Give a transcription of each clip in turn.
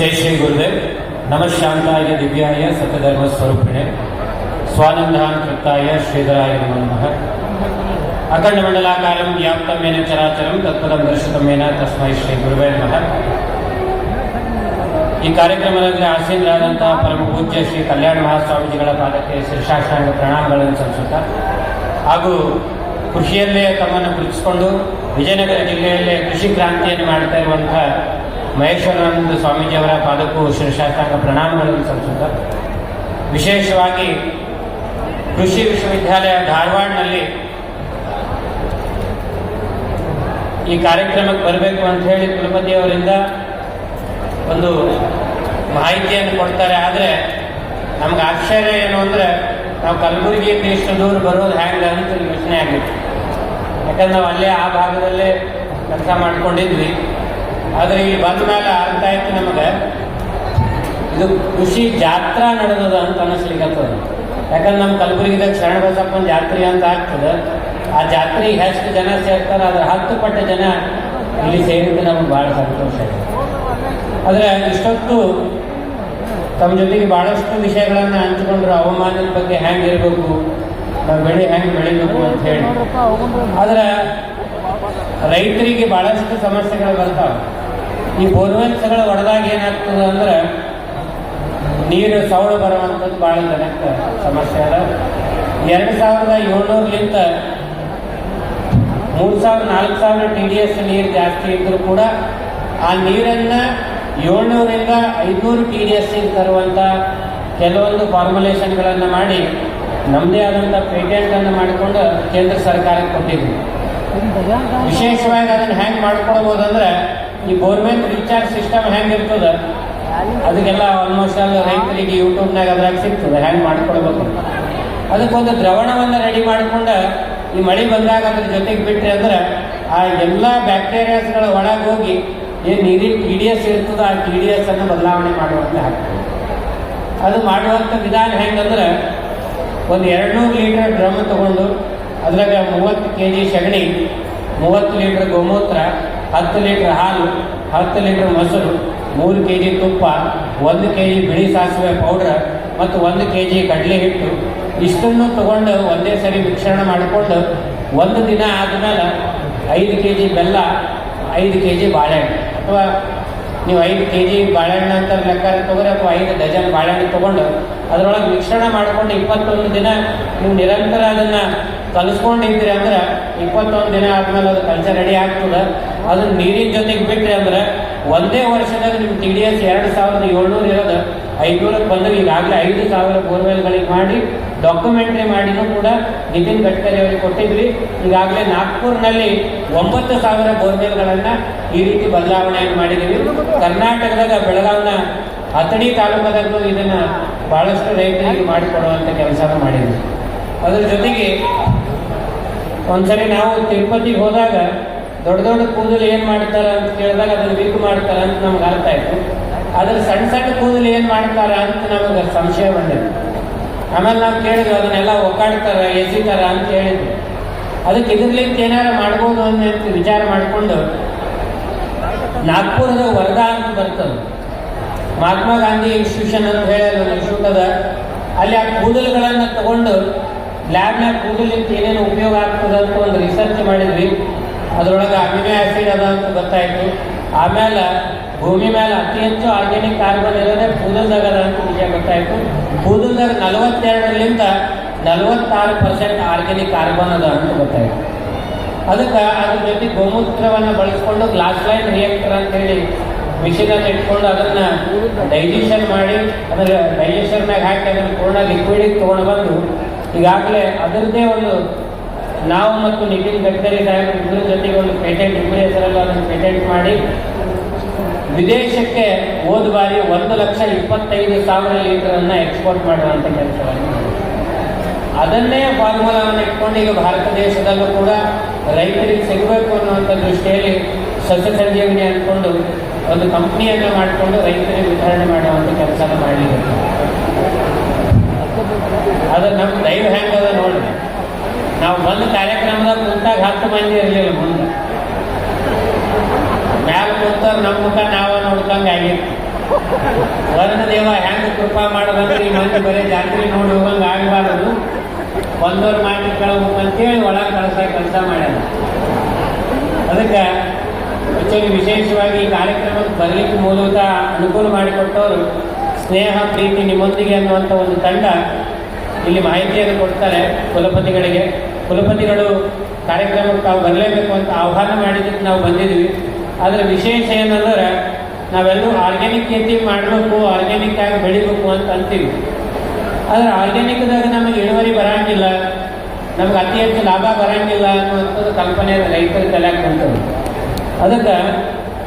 ಜೈ ಶ್ರೀ ಗುರುದೇವ್. ನಮಃ ಶಾಂತಾಯ ದಿವ್ಯಾಯ ಸತ್ಯಧರ್ಮ ಸ್ವರೂಪಿಣೆ. ಸ್ವಾನಂದಾನ್ ಕೃತಾಯ ಶ್ರೀಧರಾಯ ನಮಃ. ಅಖಂಡ ಮಂಡಲಾಕಾರಂ ವ್ಯಾಪ್ತಮೇನ ಚರಾಚರಂ ತತ್ಪದಂ ದರ್ಶಿತಮೇನ ತಸ್ಮೈ ಶ್ರೀ ಗುರುವೇ ನಮಃ. ಈ ಕಾರ್ಯಕ್ರಮದಲ್ಲಿ ಆಸೀನರಾದಂತಹ ಪರಮ ಪೂಜ್ಯ ಶ್ರೀ ಕಲ್ಯಾಣ ಮಹಾಸ್ವಾಮೀಜಿಗಳ ಪಾದಕ್ಕೆ ಶಿರ್ಷಾಷ್ಟಾಂಗ ಪ್ರಣಾಮಗಳನ್ನು ಸಲ್ಲಿಸುತ್ತಾ ಹಾಗೂ ಕೃಷಿಯಲ್ಲೇ ತಮ್ಮನ್ನು ಗುರುತಿಸಿಕೊಂಡು ವಿಜಯನಗರ ಜಿಲ್ಲೆಯಲ್ಲೇ ಕೃಷಿ ಕ್ರಾಂತಿಯನ್ನು ಮಾಡ್ತಾ ಇರುವಂತಹ ಮಹೇಶ್ವರಾನಂದ ಸ್ವಾಮೀಜಿಯವರ ಪಾದಕ್ಕೂ ಶಿರಶಾಸ್ತ್ರಾಂಗ ಪ್ರಣಾಮಗಳನ್ನು ಸಲ್ಲಿಸುತ್ತಾ, ವಿಶೇಷವಾಗಿ ಕೃಷಿ ವಿಶ್ವವಿದ್ಯಾಲಯ ಧಾರವಾಡನಲ್ಲಿ ಈ ಕಾರ್ಯಕ್ರಮಕ್ಕೆ ಬರಬೇಕು ಅಂತ ಹೇಳಿ ಕುಲಪತಿಯವರಿಂದ ಒಂದು ಮಾಹಿತಿಯನ್ನು ಕೊಡ್ತಾರೆ. ಆದರೆ ನಮ್ಗೆ ಆಶ್ಚರ್ಯ ಏನು ಅಂದರೆ ನಾವು ಕಲಬುರಗಿಯಿಂದ ಇಷ್ಟು ದೂರ ಬರೋದು ಹ್ಯಾಂಗ ಅಂತ ಯೋಚನೆ ಆಗಿತ್ತು ಯಾಕಂದ್ರೆ ನಾವು ಅಲ್ಲೇ ಆ ಭಾಗದಲ್ಲೇ ಕೆಲಸ ಮಾಡ್ಕೊಂಡಿದ್ವಿ. ಆದರೆ ಇಲ್ಲಿ ಬಂದ ಮೇಲೆ ಅರ್ಥ ಆಯ್ತು ನಮಗೆ. ಇದು ಖುಷಿ ಜಾತ್ರಾ ನಡೆದದ ಅಂತ ಅನಿಸ್ಲಿಕ್ಕತ್ತದ ಯಾಕಂದ್ರೆ ನಮ್ಮ ಕಲಬುರಗಿದಾಗ ಶರಣ ಬಸಪ್ಪನ ಜಾತ್ರೆ ಅಂತ ಆಗ್ತದೆ. ಆ ಜಾತ್ರೆಗೆ ಎಷ್ಟು ಜನ ಸೇರ್ತಾರೆ ಅದ್ರ ಹತ್ತು ಪಟ್ಟ ಜನ ಇಲ್ಲಿ ಸೇರಿದ್ದು ನಮ್ಗೆ ಭಾಳ ಸಂತೋಷ ಆದರೆ ಇಷ್ಟೊತ್ತು ತಮ್ಮ ಜೊತೆಗೆ ಭಾಳಷ್ಟು ವಿಷಯಗಳನ್ನು ಹಂಚಿಕೊಂಡ್ರು ಹವಾಮಾನದ ಬಗ್ಗೆ ಹೆಂಗಿರಬೇಕು ನಾವು ಬೆಳೆ ಹೆಂಗೆ ಬೆಳಿಬೇಕು ಅಂತ ಹೇಳಿ. ಆದ್ರೆ ರೈತರಿಗೆ ಭಾಳಷ್ಟು ಸಮಸ್ಯೆಗಳು ಬರ್ತಾವೆ. ಈ ಬೋರ್ವೆಲ್ಸ್ಗಳು ಹೊಡೆದಾಗ ಏನಾಗ್ತದೆ ಅಂದ್ರೆ ನೀರು ಸವಳು ಬರುವಂಥದ್ದು ಭಾಳ ಜನಕ್ಕೆ ಸಮಸ್ಯೆ ಅದ. ಎರಡು ಸಾವಿರದ ಏಳ್ನೂರ್ಲಿಂತ ಮೂರು ಸಾವಿರ, ನಾಲ್ಕು ಸಾವಿರ ಟಿ ಡಿ ಎಸ್ ನೀರು ಜಾಸ್ತಿ ಇದ್ದರೂ ಕೂಡ ಆ ನೀರನ್ನು ಏಳ್ನೂರಿಂದ ಐದುನೂರು ಟಿ ಡಿ ಎಸ್ ತರುವಂಥ ಕೆಲವೊಂದು ಫಾರ್ಮುಲೇಷನ್ಗಳನ್ನು ಮಾಡಿ ನಮ್ಮದೇ ಆದಂಥ ಪೇಟೆಂಟನ್ನು ಮಾಡಿಕೊಂಡು ಕೇಂದ್ರ ಸರ್ಕಾರಕ್ಕೆ ಕೊಟ್ಟಿದ್ವಿ ವಿಶೇಷವಾಗಿ ಅದನ್ನು ಹ್ಯಾಂಗ್ ಮಾಡ್ಕೊಳ್ಬೋದು ಅಂದ್ರೆ ಈ ಬೋರ್ವೆಲ್ ರೀಚಾರ್ಜ್ ಸಿಸ್ಟಮ್ ಹೆಂಗೆ ಇರ್ತದ? ಅದಕ್ಕೆಲ್ಲ ಆಲ್ಮೋಸ್ಟ್ ಆಲ್ ರೈತರಿಗೆ ಯೂಟ್ಯೂಬ್ನಾಗ ಅದ್ರಾಗ ಸಿಗ್ತದೆ, ಹ್ಯಾಂಗ್ ಮಾಡ್ಕೊಳ್ಬೇಕು ಅದಕ್ಕೊಂದು ದ್ರವಣವನ್ನು ರೆಡಿ ಮಾಡ್ಕೊಂಡು ಈ ಮಳೆ ಬಂದಾಗ ಅದ್ರ ಜೊತೆಗೆ ಬಿಟ್ರಿ ಅಂದ್ರೆ ಆ ಎಲ್ಲ ಬ್ಯಾಕ್ಟೀರಿಯಾಸ್ಗಳ ಒಳಗೆ ಹೋಗಿ ಏನು ನೀರಿನ ಟಿ ಡಿ ಎಸ್ ಇರ್ತದ ಆ ಟಿ ಡಿ ಎಸ್ ಅನ್ನು ಬದಲಾವಣೆ ಮಾಡುವಂತೆ ಆಗ್ತದೆ ಅದು ಮಾಡುವಂಥ ವಿಧಾನ ಹೆಂಗಂದ್ರೆ ಒಂದು ಎರಡುನೂರು ಲೀಟರ್ ಡ್ರಮ್ ತಗೊಂಡು ಅದ್ರಾಗ ಮೂವತ್ತು ಕೆ ಜಿ ಸಗಣಿ, ಮೂವತ್ತು ಲೀಟರ್ ಗೋಮೂತ್ರ ಹತ್ತು ಲೀಟರ್ ಹಾಲು, ಹತ್ತು ಲೀಟರ್ ಮೊಸರು, ಮೂರು ಕೆ ಜಿ ತುಪ್ಪ, ಒಂದು ಕೆ ಜಿ ಬಿಳಿ ಸಾಸಿವೆ ಪೌಡ್ರ್ ಮತ್ತು ಒಂದು ಕೆ ಜಿ ಕಡಲೆ ಹಿಟ್ಟು. ಇಷ್ಟನ್ನು ತಗೊಂಡು ಒಂದೇ ಸರಿ ಮಿಶ್ರಣ ಮಾಡಿಕೊಂಡು ಒಂದು ದಿನ ಆದಮೇಲೆ ಐದು ಕೆ ಜಿ ಬೆಲ್ಲ, ಐದು ಕೆ ಜಿ ಬಾಳೆಹಣ್ಣು. ಅಥವಾ ನೀವು ಐದು ಕೆ ಜಿ ಬಾಳೆಹಣ್ಣು ಅಂತ ಲೆಕ್ಕ ತಗೋರಿ ಅಥವಾ ಐದು ಡಜನ್ ಬಾಳೆಹಣ್ಣು ತಗೊಂಡು ಅದರೊಳಗೆ ಮಿಶ್ರಣ ಮಾಡಿಕೊಂಡು ಇಪ್ಪತ್ತೊಂದು ದಿನ ನೀವು ನಿರಂತರ ಅದನ್ನು ಕಲಿಸ್ಕೊಂಡಿದ್ರಿ ಅಂದ್ರೆ ಇಪ್ಪತ್ತೊಂದು ದಿನ ಆದಮೇಲೆ ಅದು ಕಲ್ಚರ್ ರೆಡಿ ಆಗ್ತದೆ. ಅದನ್ನ ನೀರಿನ ಜೊತೆಗೆ ಬಿಟ್ರಿ ಅಂದ್ರೆ ಒಂದೇ ವರ್ಷದಾಗ ನಿಮ್ಗೆ ಟಿ ಡಿ ಎಸ್ ಎರಡು ಸಾವಿರದ ಏಳ್ನೂರು ಇರೋದು. ಐದುನೂರಕ್ಕೆ ಬಂದ್ರೆ ಈಗಾಗಲೇ ಐದು ಸಾವಿರ ಬೋರ್ವೆಲ್ಗಳಿಗೆ ಮಾಡಿ ಡಾಕ್ಯುಮೆಂಟ್ರಿ ಮಾಡಿನೂ ಕೂಡ ನಿತಿನ್ ಗಡ್ಕರಿ ಅವರಿಗೆ ಕೊಟ್ಟಿದ್ವಿ. ಈಗಾಗಲೇ ನಾಗ್ಪುರ್ನಲ್ಲಿ ಒಂಬತ್ತು ಸಾವಿರ ಬೋರ್ವೆಲ್ಗಳನ್ನು ಈ ರೀತಿ ಬದಲಾವಣೆಯನ್ನು ಮಾಡಿದ್ದೀವಿ. ಕರ್ನಾಟಕದಾಗ ಬೆಳಗಾವಿನ ಅಥಣಿ ತಾಲೂಕದಾಗೂ ಇದನ್ನ ಬಹಳಷ್ಟು ರೈತರಿಗೆ ಮಾಡಿಕೊಡುವಂಥ ಕೆಲಸನ ಮಾಡಿದ್ವಿ ಅದರ ಜೊತೆಗೆ ಒಂದ್ಸರಿ ನಾವು ತಿರುಪತಿಗೆ ಹೋದಾಗ ದೊಡ್ಡ ದೊಡ್ಡ ಕೂದಲು ಏನು ಮಾಡ್ತಾರೆ ಅಂತ ಕೇಳಿದಾಗ ಅದನ್ನ ವೀಕ್ ಮಾಡ್ತಾರೆ ಅಂತ ನಮ್ಗೆ ಅರ್ಥ ಆಯ್ತು. ಅದ್ರ ಸಣ್ಣ ಸಣ್ಣ ಕೂದಲು ಏನು ಮಾಡ್ತಾರೆ ಅಂತ ನಮಗೆ ಸಂಶಯ ಬಂದಿದೆ. ಆಮೇಲೆ ನಾವು ಕೇಳಿದ್ವಿ, ಅದನ್ನೆಲ್ಲ ಒಕ್ಕಾಡ್ತಾರ ಎಸಿತಾರ ಅಂತ ಹೇಳಿದ್ವಿ ಅದಕ್ಕೆ ಇದ್ರಲಿಂದ ಏನಾರ ಮಾಡ್ಬೋದು ಅಂತ ವಿಚಾರ ಮಾಡಿಕೊಂಡು ನಾಗ್ಪುರದ ವರ್ಧಾ ಅಂತ ಬರ್ತದೆ. ಮಹಾತ್ಮ ಗಾಂಧಿ ಇನ್ಸ್ಟಿಟ್ಯೂಷನ್ ಅಂತ ಹೇಳಿ ಒಂದು ಅಲ್ಲಿ ಆ ಕೂದಲುಗಳನ್ನು ತಗೊಂಡು ಲ್ಯಾಬ್ನಾಗ ಕೂದಲಿಂತ ಏನೇನು ಉಪಯೋಗ ಆಗ್ತದೆ ಅಂತ ಒಂದು ರಿಸರ್ಚ್ ಮಾಡಿದ್ವಿ. ಅದರೊಳಗೆ ಅಮಿನೋ ಆ್ಯಸಿಡ್ ಅದ ಅಂತ ಗೊತ್ತಾಯಿತು. ಆಮೇಲೆ ಭೂಮಿ ಮೇಲೆ ಅತಿ ಹೆಚ್ಚು ಆರ್ಗ್ಯಾನಿಕ್ ಕಾರ್ಬನ್ ಇರೋದೆ ಕೂದಲ್ದಾಗ ಅದ ಅಂತ ವಿಷಯ ಗೊತ್ತಾಯಿತು. ಕೂದಲ್ದಾಗ ನಲವತ್ತೆರಡರಿಂದ ನಲವತ್ತಾರು ಪರ್ಸೆಂಟ್ ಆರ್ಗ್ಯಾನಿಕ್ ಕಾರ್ಬನ್ ಅದ ಅಂತ ಗೊತ್ತಾಯಿತು. ಅದಕ್ಕೆ ಅದ್ರ ಜೊತೆ ಗೋಮೂತ್ರವನ್ನು ಬಳಸ್ಕೊಂಡು ಗ್ಲಾಸ್ ಲೈನ್ ರಿಯಾಕ್ಟರ್ ಅಂತ ಹೇಳಿ ಮಿಷಿನನ್ನು ಇಟ್ಕೊಂಡು ಅದನ್ನ ಡೈಜೆಷನ್ ಮಾಡಿ ಅದರ ಡೈಜೆಷನ್ನಾಗ ಹಾಕಿ ಅದನ್ನು ಪೂರ್ಣ ಲಿಕ್ವಿಡಿಗೆ ತಗೊಂಡು ಬಂದು ಈಗಾಗಲೇ ಅದರದ್ದೇ ಒಂದು ನಾವು ಮತ್ತು ನಿತಿನ್ ಗಡ್ಕರಿ ಸಾಹೇಬ್ ಇಬ್ಬರ ಜೊತೆಗೆ ಒಂದು ಪೇಟೆಂಟ್ ಇಬ್ಬರ ಹೆಸರಲ್ಲೂ ಅದನ್ನು ಪೇಟೆಂಟ್ ಮಾಡಿ, ವಿದೇಶಕ್ಕೆ ಹೋದ ಬಾರಿ ಒಂದು ಲಕ್ಷ ಇಪ್ಪತ್ತೈದು ಸಾವಿರ ಲೀಟರನ್ನು ಎಕ್ಸ್ಪೋರ್ಟ್ ಮಾಡುವಂಥ ಕೆಲಸವನ್ನು. ಅದನ್ನೇ ಫಾರ್ಮುಲಾವನ್ನು ಇಟ್ಕೊಂಡು ಈಗ ಭಾರತ ದೇಶದಲ್ಲೂ ಕೂಡ ರೈತರಿಗೆ ಸಿಗಬೇಕು ಅನ್ನುವಂಥ ದೃಷ್ಟಿಯಲ್ಲಿ ಸಸ್ಯ ಸಂಜೀವನಿ ಅಂದ್ಕೊಂಡು ಒಂದು ಕಂಪ್ನಿಯನ್ನು ಮಾಡಿಕೊಂಡು ರೈತರಿಗೆ ವಿತರಣೆ ಮಾಡುವಂಥ ಕೆಲಸ ಮಾಡಲಿಕ್ಕೆ ಅದು ನಮ್ಮ ದೈವ ಹೆಂಗದ ನೋಡಿ ನಾವು ಬಂದ ಕಾರ್ಯಕ್ರಮದಾಗ ಕುಂತಾಗ ಹತ್ತು ಮಂದಿ ಇರಲಿಲ್ಲ ಮುಂದೆ. ಮ್ಯಾಲ ಕುಂತಾರ ನಮ್ಮ ಮುಖ ನಾವ ನೋಡ್ದಂಗೆ ಆಗಿತ್ತು. ವರ್ಣದೇವ ಹೆಂಗ ಕೃಪಾ ಮಾಡಬಂದ್ರೆ ಈ ಮಂದಿ ಬರೀ ಜಾತ್ರೆ ನೋಡಿ ಹೋಗಂಗ ಆಗಬಾರದು. ಒಂದವ್ರ ಮಾತು ಕೇಳಬೇಕು ಅಂತೇಳಿ ಒಳಗೆ ಕಳ್ಸ ಕೆಲಸ ಮಾಡ್ಯಾರ. ಅದಕ್ಕೆ ಹೆಚ್ಚಾಗಿ ವಿಶೇಷವಾಗಿ ಈ ಕಾರ್ಯಕ್ರಮಕ್ಕೆ ಬರಲಿಕ್ಕೆ ಮೂಲತಃ ಅನುಕೂಲ ಮಾಡಿಕೊಟ್ಟವರು ಸ್ನೇಹ, ಪ್ರೀತಿ, ನಿಮ್ಮೊಂದಿಗೆ ಅನ್ನುವಂಥ ಒಂದು ತಂಡ ಇಲ್ಲಿ ಮಾಹಿತಿಯನ್ನು ಕೊಡ್ತಾರೆ ಕುಲಪತಿಗಳಿಗೆ. ಕುಲಪತಿಗಳು ಕಾರ್ಯಕ್ರಮಕ್ಕೆ ತಾವು ಬರಲೇಬೇಕು ಅಂತ ಆಹ್ವಾನ ಮಾಡಿದ್ದಕ್ಕೆ ನಾವು ಬಂದಿದ್ವಿ ಆದರೆ ವಿಶೇಷ ಏನಂದ್ರೆ ನಾವೆಲ್ಲರೂ ಆರ್ಗ್ಯಾನಿಕ್ खेती ಮಾಡಬೇಕು ಆರ್ಗ್ಯಾನಿಕ್ ಆಗಿ ಬೆಳಿಬೇಕು ಅಂತ ಅಂತೀವಿ. ಆದರೆ ಆರ್ಗ್ಯಾನಿಕ್ದಾಗ ನಮಗೆ ಇಳುವರಿ ಬರಂಗಿಲ್ಲ. ನಮ್ಗೆ ಅತಿ ಹೆಚ್ಚು ಲಾಭ ಬರಂಗಿಲ್ಲ ಅನ್ನುವಂಥದ್ದು ಕಲ್ಪನೆ ರೈತರ ತಲೆಯಾಗ ಬಂತದ್ದು ಅದಕ್ಕೆ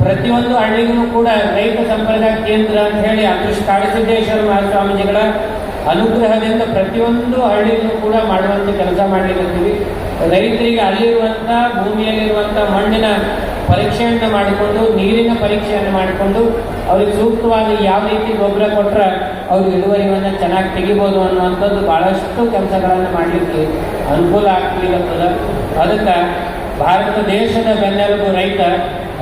ಪ್ರತಿಯೊಂದು ಹಳ್ಳಿಗೂ ಕೂಡ ರೈತ ಸಂಪ್ರದಾಯ ಕೇಂದ್ರ ಅಂತ ಹೇಳಿ ಅದೃಷ್ಟ ಕಾಡಸಿದ್ದೇಶ್ವರ ಮಹಾಸ್ವಾಮೀಜಿಗಳ ಅನುಗ್ರಹದಿಂದ ಪ್ರತಿಯೊಂದು ಹಳ್ಳಿಯಲ್ಲೂ ಕೂಡ ಮಾಡುವಂಥ ಕೆಲಸ ಮಾಡ್ಲಿಕ್ಕೆ ರೈತರಿಗೆ ಅಲ್ಲಿರುವಂಥ ಭೂಮಿಯಲ್ಲಿರುವಂಥ ಮಣ್ಣಿನ ಪರೀಕ್ಷೆಯನ್ನು ಮಾಡಿಕೊಂಡು, ನೀರಿನ ಪರೀಕ್ಷೆಯನ್ನು ಮಾಡಿಕೊಂಡು, ಅವ್ರಿಗೆ ಸೂಕ್ತವಾಗಿ ಯಾವ ರೀತಿ ಗೊಬ್ಬರ ಕೊಟ್ಟರೆ ಅವ್ರ ಇಳುವರಿಯನ್ನು ಚೆನ್ನಾಗಿ ತೆಗಿಬೋದು ಅನ್ನುವಂಥದ್ದು ಭಾಳಷ್ಟು ಕೆಲಸಗಳನ್ನು ಮಾಡಲಿಕ್ಕೆ ಅನುಕೂಲ ಆಗ್ತಿರ್ತದೆ ಅದಕ್ಕೆ ಭಾರತ ದೇಶದ ಬೆನ್ನೆಲುಬು ರೈತ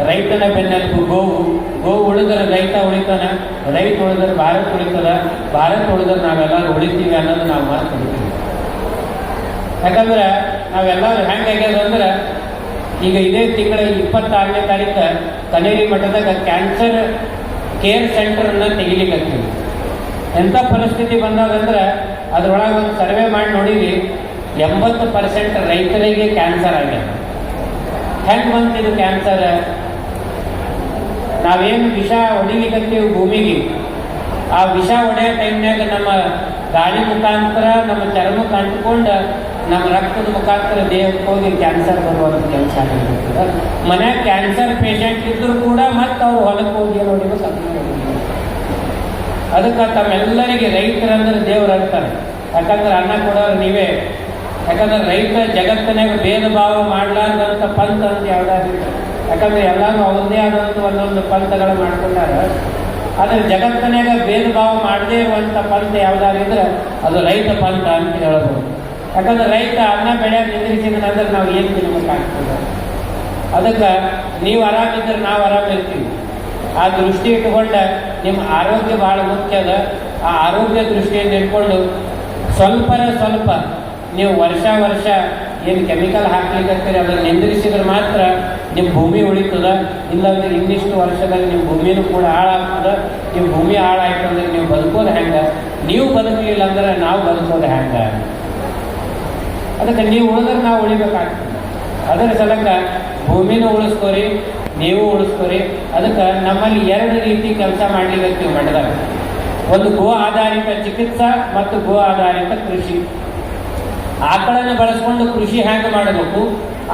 ರೈತನ ಬೆನ್ನೆಲುಬು ಗೋವು ಗೋವು ಉಳಿದ್ರೆ ರೈತ ಉಳಿತಾನೆ, ರೈತ ಉಳಿದರೆ ಭಾರತ ಉಳಿತದ, ಭಾರತ ಉಳಿದ್ರೆ ನಾವೆಲ್ಲರೂ ಉಳಿತೀವಿ ಅನ್ನೋದು ನಾವು ಮಾತು ಯಾಕಂದ್ರೆ ನಾವೆಲ್ಲರೂ ಹೆಂಗಾಗ್ಯದ ಅಂದ್ರೆ, ಈಗ ಇದೇ ತಿಂಗಳ ಇಪ್ಪತ್ತಾರನೇ ತಾರೀಕು ಕನೇರಿ ಮಠದಾಗ ಕ್ಯಾನ್ಸರ್ ಕೇರ್ ಸೆಂಟರ್ನ ತೆಗಿಲಿಕ್ಕೆ ಎಂಥ ಪರಿಸ್ಥಿತಿ ಬಂದಾಗಂದ್ರೆ ಅದ್ರೊಳಗೆ ಒಂದು ಸರ್ವೆ ಮಾಡಿ ನೋಡಿದ್ವಿ, ಎಂಬತ್ತು ಪರ್ಸೆಂಟ್ ರೈತರಿಗೆ ಕ್ಯಾನ್ಸರ್ ಆಗ್ಯದ. ಹೆಂಗೆ ಬಂತಿದು ಕ್ಯಾನ್ಸರ್ ನಾವೇನು ವಿಷ ಹೊಡಿಲಿಕ್ಕಂತೀವಿ, ಭೂಮಿಗೆ. ಆ ವಿಷ ಹೊಡೆಯೋ ಟೈಮ್ನಾಗ ನಮ್ಮ ಗಾಳಿ ಮುಖಾಂತರ, ನಮ್ಮ ಚರ್ಮ ಅಂಟ್ಕೊಂಡು ನಮ್ಮ ರಕ್ತದ ಮುಖಾಂತರ ದೇಹಕ್ಕೆ ಹೋಗಿ ಕ್ಯಾನ್ಸರ್ ಬರುವಂಥ ಕೆಲಸ ಆಗಿರ್ತದೆ ಮನ್ಯಾಗ ಕ್ಯಾನ್ಸರ್ ಪೇಷಂಟ್ ಇದ್ದರೂ ಕೂಡ ಮತ್ತೆ ಅವ್ರು ಹೊಲಕ್ಕೆ ಹೋಗಿ ನೋಡಿದ್ರು ಸತ್ಯ ಅದಕ್ಕೆ ತಮ್ಮೆಲ್ಲರಿಗೆ ರೈತರಂದ್ರೆ ದೇವ್ರು ಅಂತಾರೆ. ಯಾಕಂದ್ರೆ ಅನ್ನ ಕೊಡೋರು ನೀವೇ. ಯಾಕಂದ್ರೆ ರೈತ ಜಗತ್ತಿನಾಗ ಭೇದ ಭಾವ ಮಾಡಲಾರ್ದಂಥ ಪಂತ ಅಂತ ಯಾವ್ದಾದ್ರು ಯಾಕಂದ್ರೆ ಎಲ್ಲರೂ ಅವ್ರದ್ದೇ ಆದಂಥ ಒಂದೊಂದು ಪಂಥಗಳು ಮಾಡ್ಕೊಂಡಾರ. ಆದರೆ ಜಗತ್ತಿನಾಗ ಭೇದ ಭಾವ ಮಾಡದೇ ಇರುವಂಥ ಪಂಥ ಯಾವುದಾಗಿದ್ರೆ ಅದು ರೈತ ಪಂಥ ಅಂತ ಹೇಳ್ಬೋದು. ಯಾಕಂದ್ರೆ ರೈತ ಅನ್ನ, ಬೆಳೆ ನಿಂದ್ರಿಸಿದ್ರೆ ನಾವು ಏನು ತಿನ್ಬೇಕಾಗ್ತದೆ? ಅದಕ್ಕೆ ನೀವು ಆರಾಮಿದ್ರೆ ನಾವು ಆರಾಮಿರ್ತೀವಿ ಆ ದೃಷ್ಟಿ ಇಟ್ಟುಕೊಂಡ ನಿಮ್ಮ ಆರೋಗ್ಯ ಭಾಳ ಮುಖ್ಯ ಅದ. ಆ ಆರೋಗ್ಯ ದೃಷ್ಟಿಯಿಂದ ಇಟ್ಕೊಂಡು ಸ್ವಲ್ಪರ ಸ್ವಲ್ಪ ನೀವು ವರ್ಷ ವರ್ಷ ಏನು ಕೆಮಿಕಲ್ ಹಾಕ್ಲಿಕ್ಕೆ ಅದನ್ನು ನಿಂದ್ರಿಸಿದ್ರೆ ಮಾತ್ರ ನಿಮ್ಮ ಭೂಮಿ ಉಳಿತದ. ಇಲ್ಲಾಂದ್ರೆ ಇನ್ನಿಷ್ಟು ವರ್ಷದಲ್ಲಿ ನಿಮ್ಮ ಭೂಮಿನೂ ಕೂಡ ಹಾಳಾಗ್ತದ. ನಿಮ್ಮ ಭೂಮಿ ಹಾಳಾಯ್ತು ಅಂದ್ರೆ ನೀವು ಬದುಕೋದು ಹೆಂಗ ನೀವು ಬದುಕಲಿಲ್ಲ ಅಂದ್ರೆ ನಾವು ಬದುಕೋದು ಹೆಂಗ ಅದಕ್ಕೆ ನೀವು ಉಳಿದ್ರೆ ನಾವು ಉಳಿಬೇಕಾಗ್ತದೆ. ಅದರ ಸಲಕ ಭೂಮಿನೂ ಉಳಿಸ್ಕೋರಿ, ನೀವು ಉಳಿಸ್ಕೋರಿ. ಅದಕ್ಕೆ ನಮ್ಮಲ್ಲಿ ಎರಡು ರೀತಿ ಕೆಲಸ ಮಾಡ್ಲಿಕ್ಕೆ ಮಠದಾಗ. ಒಂದು ಗೋ ಆಧಾರಿತ ಚಿಕಿತ್ಸಾ ಮತ್ತು ಗೋ ಆಧಾರಿತ ಕೃಷಿ. ಆಕಳನ್ನು ಬಳಸ್ಕೊಂಡು ಕೃಷಿ ಹ್ಯಾಂಗೆ ಮಾಡಬೇಕು?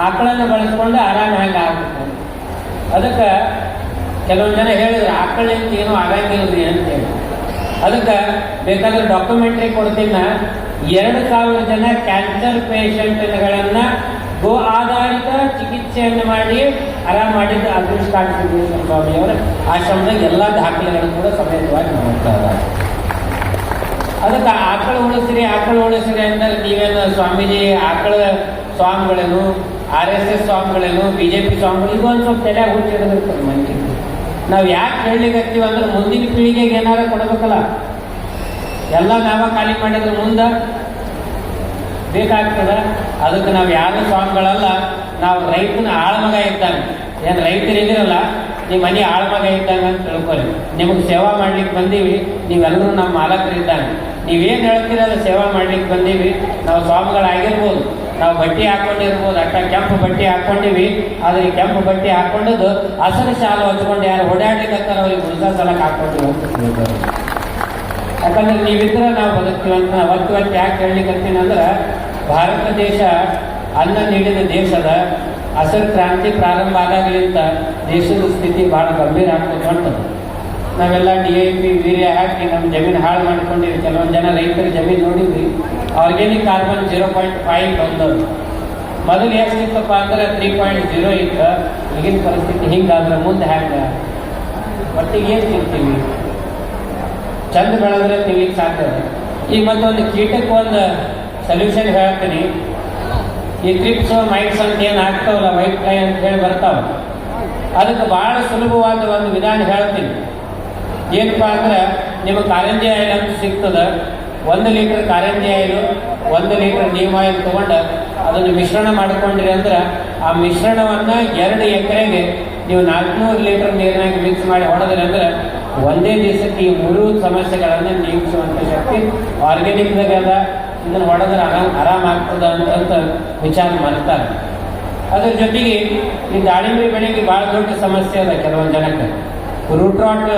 ಆಕಳನ್ನು ಬಳಸ್ಕೊಂಡು ಆರಾಮ ಹ್ಯಾಂಗೆ ಆಗಬೇಕು? ಅದಕ್ಕೆ ಕೆಲವೊಂದು ಜನ ಹೇಳಿದ್ರು ಆಕಳಿಂದ ಏನೂ ಆಗಂಗಿಲ್ಲ ಅಂತೇಳಿ ಅದಕ್ಕೆ ಬೇಕಾದ್ರೆ ಡಾಕ್ಯುಮೆಂಟ್ರಿ ಕೊಡ್ತೀನಿ. ಎರಡು ಸಾವಿರ ಜನ ಕ್ಯಾನ್ಸರ್ ಪೇಷಂಟ್ಗಳನ್ನು ಗೋ ಆಧಾರಿತ ಚಿಕಿತ್ಸೆಯನ್ನು ಮಾಡಿ ಆರಾಮ ಮಾಡಿದ ಅದೃಷ್ಟ ಕಾಣಿಸಿದ್ದೇಶ್ವರ ಅವರ ಆಶ್ರಮದ ಎಲ್ಲ ದಾಖಲೆಗಳನ್ನು ಕೂಡ ಸಮೇತವಾಗಿ ನೋಡ್ತಾರೆ ಅದಕ್ಕೆ ಆಕಳ ಉಳಿಸ್ರಿ, ಆಕಳು ಉಳಿಸ್ರಿ ಅಂದ್ರೆ ನೀವೇನು ಸ್ವಾಮೀಜಿ ಆಕಳ ಸ್ವಾಮಿಗಳೇನು, ಆರ್ ಎಸ್ ಎಸ್ ಸ್ವಾಮಿಗಳೇನು, ಬಿ ಜೆ ಪಿ ಸ್ವಾಮಿಗಳು ಇದು ಒಂದು ಸ್ವಲ್ಪ ತಲೆ ಹುಟ್ಟಿಡಿದಿರ್ತದೆ ಮಂದಿ ನಾವು ಯಾಕೆ ಹೇಳಲಿಕ್ಕೆ ಅಂದ್ರೆ ಮುಂದಿನ ಪೀಳಿಗೆಗೆ ಏನಾರ ಕೊಡಬೇಕಲ್ಲ. ಎಲ್ಲ ನಾವ ಖಾಲಿ ಮಾಡಿದ್ರೆ ಮುಂದೆ ಬೇಕಾಗ್ತದ. ಅದಕ್ಕೆ ನಾವು ಯಾರು ಸ್ವಾಮಿಗಳಲ್ಲ, ನಾವು ರೈತನ ಆಳಮಗ ಇದ್ದಾನೆ. ಏನು ರೈತರು ಇದಿರಲ್ಲ ನಿಮ್ಮ ಮನೆ ಆಳ್ಮಗ ಇದ್ದಾಗ ಅಂತ ತಿಳ್ಕೊಳ್ಳಿ. ನಿಮಗೆ ಸೇವಾ ಮಾಡ್ಲಿಕ್ಕೆ ಬಂದೀವಿ, ನೀವೆಲ್ಲರೂ ನಮ್ಮ ಮಾಲಕರಿದ್ದಾನೆ. ನೀವೇನು ಹೇಳ್ತೀರ ಅದು ಸೇವಾ ಮಾಡ್ಲಿಕ್ಕೆ ಬಂದೀವಿ, ನಾವು ಸ್ವಾಮಿಗಳಾಗಿರ್ಬೋದು. ನಾವು ಬಟ್ಟೆ ಹಾಕೊಂಡಿರ್ಬೋದು, ಅಟ್ಟ ಕೆಂಪು ಬಟ್ಟೆ ಹಾಕೊಂಡಿವಿ. ಆದರೆ ಕೆಂಪು ಬಟ್ಟೆ ಹಾಕೊಂಡಿದ್ದು ಹಸಿರು ಶಾಲು ಹಚ್ಕೊಂಡು ಯಾರು ಓಡಾಡ್ಲಿಕ್ಕೆ ಅವ್ರಿಗೆ ಗುಡ್ಸ ಸಲಕ್ಕೆ ಹಾಕೊಂಡು ಯಾಕಂದ್ರೆ ನೀವಿದ್ರೆ ನಾವು ಬದುಕ್ತೀವಿ ಅಂತ ಅವತ್ತು ಅಂತ ಯಾಕೆ ಹೇಳಲಿಕ್ಕಂತೀನಿ ಅಂದ್ರೆ, ಭಾರತ ದೇಶ ಅನ್ನ ನೀಡಿದ ದೇಶದ ಹಸಿರು ಕ್ರಾಂತಿ ಪ್ರಾರಂಭ ಆದಾಗಲಿಂದ ದೇಶದ ಸ್ಥಿತಿ ಭಾಳ ಗಂಭೀರ ಆಗ್ತದೆ ಹೊಂಟದು ನಾವೆಲ್ಲ ಡಿ ಐ ಪಿ ವೀರ್ಯ ಹಾಕಿ ನಮ್ಮ ಜಮೀನು ಹಾಳು ಮಾಡ್ಕೊಂಡಿರಿ ಕೆಲವೊಂದು ಜನ ರೈತರ ಜಮೀನು ನೋಡಿದ್ವಿ. Organic carbon zero point five ಬಂದವು ಮೊದಲು ಎಷ್ಟಿತ್ತಪ್ಪ ಅಂದ್ರೆ ತ್ರೀ ಪಾಯಿಂಟ್ ಜೀರೋ ಇತ್ತು. ಈಗಿನ ಪರಿಸ್ಥಿತಿ ಹಿಂಗಾದ್ರೆ ಮುಂದೆ ಹ್ಯಾಂಗ? ಒಟ್ಟಿಗೆ ಏನು ತಿಂತೀವಿ? ಚಂದ ಬೆಳೆದ್ರೆ ತಿನ್ಲಿಕ್ಕೆ ಸಾಧ್ಯ. ಈಗ ಮತ್ತೊಂದು ಕೀಟಕ್ಕೆ ಒಂದು ಸೊಲ್ಯೂಷನ್ ಹೇಳ್ತೀನಿ ಈ ಕ್ರಿಪ್ಸ್ ಮೈಟ್ಸ್ ಅಂತ ಏನು ಆಗ್ತಾವಲ್ಲ ವೈಟ್ ಫ್ಲೈ ಅಂತ ಹೇಳಿ ಬರ್ತಾವ. ಅದಕ್ಕೆ ಬಹಳ ಸುಲಭವಾದ ಒಂದು ವಿಧಾನ ಹೇಳ್ತೀನಿ. ಏನಪ್ಪ ಅಂದ್ರೆ, ನಿಮಗೆ ಕಾರಂಜಿ ಆಯಿಲ್ ಅಂತ ಸಿಗ್ತದೆ. ಒಂದು ಲೀಟರ್ ಕಾರಂಜಿ ಆಯಿಲು, ಒಂದು ಲೀಟರ್ ನೀಮ್ ಆಯಿಲ್ ತೊಗೊಂಡು ಅದನ್ನು ಮಿಶ್ರಣ ಮಾಡಿಕೊಂಡ್ರಿ ಅಂದ್ರೆ, ಆ ಮಿಶ್ರಣವನ್ನು ಎರಡು ಎಕರೆಗೆ ನೀವು ನಾಲ್ಕುನೂರು ಲೀಟರ್ ನೀರಿನಾಗಿ ಮಿಕ್ಸ್ ಮಾಡಿ ಹೊಡೆದ್ರಿ ಅಂದ್ರೆ, ಒಂದೇ ದಿವಸಕ್ಕೆ ಈ ಮೂರು ಸಮಸ್ಯೆಗಳನ್ನು ನೀಗಿಸುವಂಥ ಶಕ್ತಿ ಆರ್ಗ್ಯಾನಿಕ್ದಾಗ ಅದ. ಇದನ್ನು ಮಾಡೋದ್ರೆ ಆರಾಮ್ ಆರಾಮಾಗ್ತದ ಅಂತ ವಿಚಾರ ಮಾಡ್ತಾರೆ. ಅದ್ರ ಜೊತೆಗೆ ಈ ದಾಳಿಂಬೆ ಬೆಳೆಗೆ ಭಾಳ ದೊಡ್ಡ ಸಮಸ್ಯೆ ಅದ ಕೆಲವೊಂದು ಜನಕ್ಕೆ. ರೂಟ್ ರಾಟ್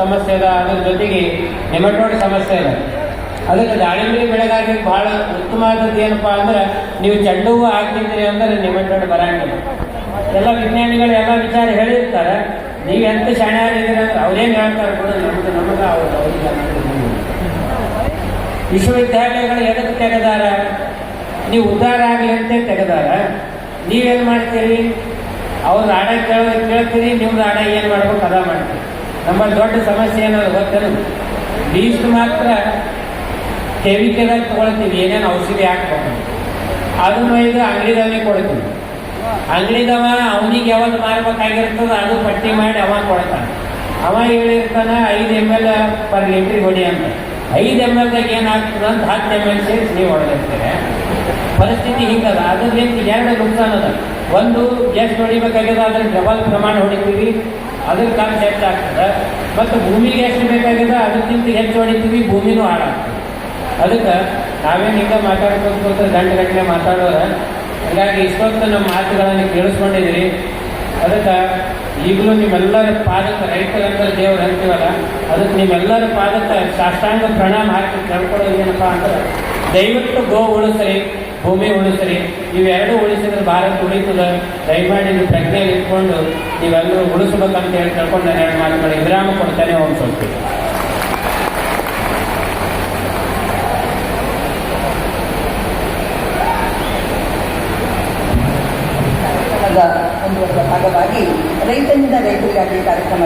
ಸಮಸ್ಯೆ ಅದ, ಅದ್ರ ಜೊತೆಗೆ ನೆಮಟೋಡ್ ಸಮಸ್ಯೆ ಅದ. ಅದಕ್ಕೆ ದಾಳಿಂಬೆ ಬೆಳೆಗಾಗಿ ಬಹಳ ಉತ್ತಮವಾದದ್ದು ಏನಪ್ಪಾ ಅಂದ್ರೆ ನೀವು ಚೆಂಡು ಹೂವು ಅಂದ್ರೆ ನೆಮಟೋಡ್ ಬರಂಗಿಲ್ಲ. ಎಲ್ಲ ವಿಜ್ಞಾನಿಗಳು ಎಲ್ಲ ವಿಚಾರ ಹೇಳಿರ್ತಾರೆ. ನೀವು ಎಂತ ಶಾಣ್ಯಾರಿದ್ದೀರ ಅಂದ್ರೆ ಅವ್ರೇನು ಹೇಳ್ತಾರೆ ಕೂಡ ನಮ್ಗೆ ನಮಗೆ ಅವ್ರು ಅವ್ರಿಗೆ ವಿಶ್ವವಿದ್ಯಾಲಯಗಳು ಎದಕ್ಕೆ ತೆಗೆದಾರ? ನೀವು ಉದ್ಧಾರ ಆಗಲಿ ಅಂತ ತೆಗೆದಾರ. ನೀವೇನು ಮಾಡ್ತೀರಿ? ಅವ್ರ ಹಣ ಕೇಳ ಕೇಳ್ತೀರಿ, ನಿಮ್ದು ಹಣ ಏನು ಮಾಡ್ಬೇಕು ಅದ ಮಾಡ್ತೀರಿ. ನಮ್ಮಲ್ಲಿ ದೊಡ್ಡ ಸಮಸ್ಯೆ ಏನಾದ್ರು ಗೊತ್ತಿಲ್ಲ ಲೀಸ್ಟ್ ಮಾತ್ರ ಕೆಮಿಕಲ್ ತೊಗೊಳ್ತೀವಿ, ಏನೇನು ಔಷಧಿ ಹಾಕ್ಬೇಕು. ಅದನ್ನು ಇದು ಅಂಗಡಿದವನಿಗೆ ಕೊಡ್ತೀವಿ. ಅಂಗಡಿದವ ಅವನಿಗೆ ಯಾವಾಗ ಮಾರ್ಬೇಕಾಗಿರ್ತದ ಅದು ಪಟ್ಟಿ ಮಾಡಿ ಅವ ಕೊಡ್ತಾನೆ. ಅವ ಹೇಳಿರ್ತಾನೆ, ಐದು ಎಂ ಎಲ್ ಪರ್ ಲೀಟ್ರಿಗೆ ಹೊಡಿ ಅಂತ. ಐದು ಎಂ ಎಲ್ದಾಗ ಏನಾಗ್ತದೆ ಅಂತ ಹತ್ತು ಎಂ ಎಲ್ ಸೇರಿಸಿ ನೀವು ಹೊಡೆದಿರ್ತೀರ ಪರಿಸ್ಥಿತಿ ಹಿಂಗದ ಅದ್ರಿಂದ ಎರಡು ನುಕ್ಸಾನ ಅದ. ಒಂದು ಎಷ್ಟು ಹೊಡಿಬೇಕಾಗ್ಯದ, ಅದ್ರ ಡಬಲ್ ಪ್ರಮಾಣ ಹೊಡಿತೀವಿ. ಅದ್ರ ಖರ್ಚು ಹೆಚ್ಚಾಗ್ತದೆ ಮತ್ತು ಭೂಮಿಗೆ ಎಷ್ಟು ಬೇಕಾಗ್ಯದ, ಅದಕ್ಕಿಂತ ಹೆಚ್ಚು ಹೊಡಿತೀವಿ, ಭೂಮಿನೂ ಹಾಳಾಗ್ತದೆ. ಅದಕ್ಕೆ ನಾವೇನು ಹಿಂಗೆ ಮಾತಾಡ್ಕೊಂಡು ಗಂಟೆ ಗಂಟೆ ಮಾತಾಡೋರ ಹಾಗಾಗಿ ಇಷ್ಟೊತ್ತು ನಮ್ಮ ಮಾತುಗಳನ್ನು ಕೇಳಿಸ್ಕೊಂಡಿದ್ದೀರಿ. ಅದಕ್ಕೆ ಈಗಲೂ ನಿಮ್ಮೆಲ್ಲರ ಪಾದಕ್ಕೆ ರೈತರಂದ್ರೆ ದೇವ್ರು ಅಂತೀವಲ್ಲ ಅದಕ್ಕೆ ನಿಮ್ಮೆಲ್ಲರ ಪಾದಕ್ಕೆ ಸಾಷ್ಟಾಂಗ ಪ್ರಣಾಮ ಹಾಕಿ ಕೇಳ್ಕೊಳ್ಳೋದು ಏನಪ್ಪ ಅಂದ್ರೆ, ದಯವಿಟ್ಟು ಗೋ ಉಳಿಸ್ರಿ, ಭೂಮಿ ಉಳಿಸ್ರಿ. ಇವೆರಡು ಉಳಿಸಿದ್ರೆ ಭಾರತ ಉಳಿತದ. ದಯಮಾಡಿ ನೀವು ಪ್ರಜ್ಞೆ ಇಟ್ಕೊಂಡು ನೀವೆಲ್ಲರೂ ಉಳಿಸ್ಬೇಕಂತ ಹೇಳಿ ಕೇಳ್ಕೊಂಡು ನಾನು ಎರಡು ಮಾತುಗಳು ವಿರಾಮ ಕೊಡ್ತಾನೆ. ಒಂದು ಸ್ವಲ್ಪ ಕಾರ್ಯಕ್ರಮದ ಒಂದು ಭಾಗವಾಗಿ ರೈತನಿಂದ ರೈತರಿಗಾಗಿ ಕಾರ್ಯಕ್ರಮ